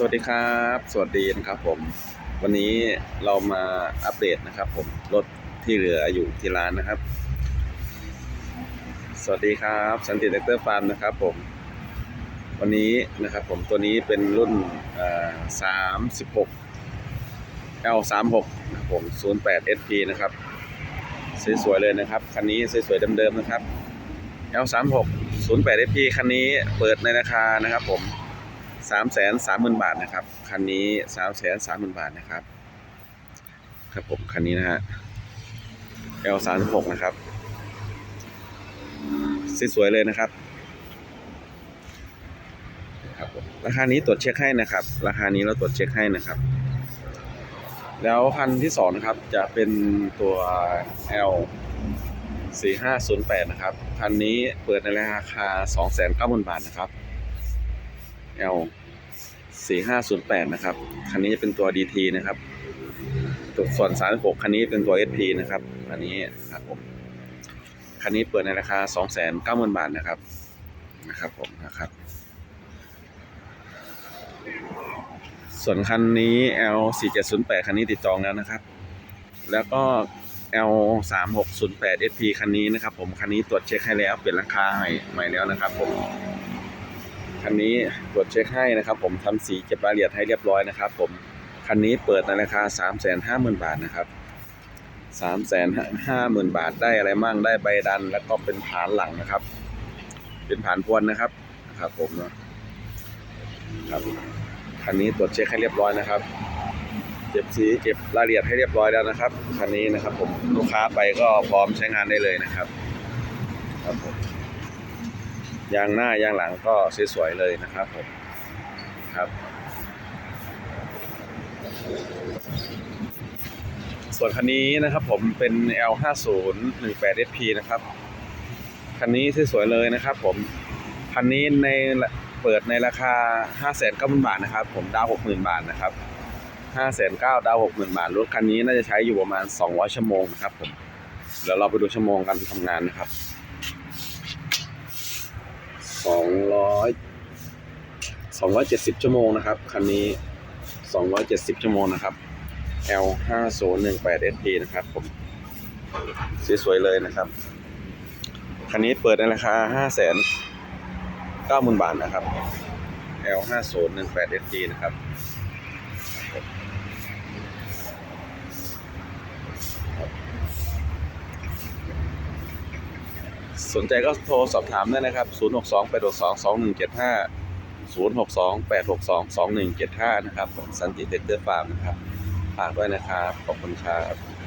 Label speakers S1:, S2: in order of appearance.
S1: สวัสดีครับ สวัสดีนะครับผม วันนี้เรามาอัปเดตนะครับ ผมรถที่เหลืออยู่ที่ร้านนะครับ สวัสดีครับสันติเดกเตอร์ฟาร์มนะครับ ผม วันนี้นะครับ ผมตัวนี้เป็นรุ่นสามสิบหก L สามหกนะครับผมศูนย์แปด SP นะครับสวยๆเลยนะครับคันนี้สวยๆเดิมๆนะครับ L สามหกศูนย์แปด SP คันนี้เปิดในราคานะครับ ผม สามแสนสามหมื่นบาทนะครับ คันนี้สามแสนสามหมื่นบาทนะครับ ครับผมคันนี้นะฮะ L สามหกนะครับสวยๆเลยนะครับครับผมราคานี้ตรวจเช็คให้นะครับ ราคานี้เราตรวจเช็คให้นะครับ แล้วคันที่สองนะครับจะเป็นตัว L สี่ห้าศูนย์แปดนะครับ คันนี้เปิดในราคาสองแสนเก้าหมื่นบาทนะครับ L 4508 นะครับ คันนี้จะเป็นตัว DT นะครับ ตัวส่วน 36 คันนี้เป็นตัว SP นะครับ อันนี้ครับผม คันนี้เปิดในราคา 290,000 บาทนะครับ นะครับผมนะครับ ส่วนคันนี้ L 4708 คันนี้ติดจองแล้วนะครับ แล้วก็ L 3608 SP คันนี้นะครับผม คันนี้ตรวจเช็คให้แล้วเปลี่ยนราคาใหม่ใหม่แล้วนะครับผม คันนี้ตรวจเช็คให้นะครับ ผมทำสีเก็บรายละเอียดให้เรียบร้อยนะครับ ผมคันนี้เปิดในราคา 3 5 0 0 0 0 บาทนะครับ 3 5 0 0 0 0 บาทได้อะไรมั่งได้ใบดัน แล้วก็เป็นผานหลังนะครับ เป็นผานพวนนะครับนะครับ ผมเนาะครับคันนี้ตรวจเช็คให้เรียบร้อยนะครับเก็บสีเก็บรายละเอียดให้เรียบร้อยแล้วนะครับคันนี้นะครับ ผมลูกค้าไปก็พร้อมใช้งานได้เลยนะครับ ครับผม ยางหน้ายางหลังก็สวยๆเลยนะครับผมครับ ส่วนคันนี้นะครับผมเป็น L5018SP นะครับคันนี้สวยๆเลยนะครับ ผมคันนี้ในเปิดในราคา 590,000บาทนะครับ ผมดาว 60,000 บาทนะครับ 5,900,000ดาว 60,000 บาทรถคันนี้น่าจะใช้อยู่ประมาณ 200 ชั่วโมงนะครับผมเดี๋ยวเราไปดูชั่วโมงการทำงานนะครับ 270 ชั่วโมงนะครับ คันนี้ 270 ชั่วโมงนะครับ L5018SP นะครับผมสวยๆเลยนะครับ คันนี้เปิดในราคา 5 9 0 0 0 0 บาทนะครับ L5018SP นะครับสนใจก็โทรสอบถามได้นะครับ 062 862 2175 062 862 2175 นะครับ สันติเด็กเตอร์ฟาร์มนะครับ ฝากด้วยนะครับ ขอบคุณครับ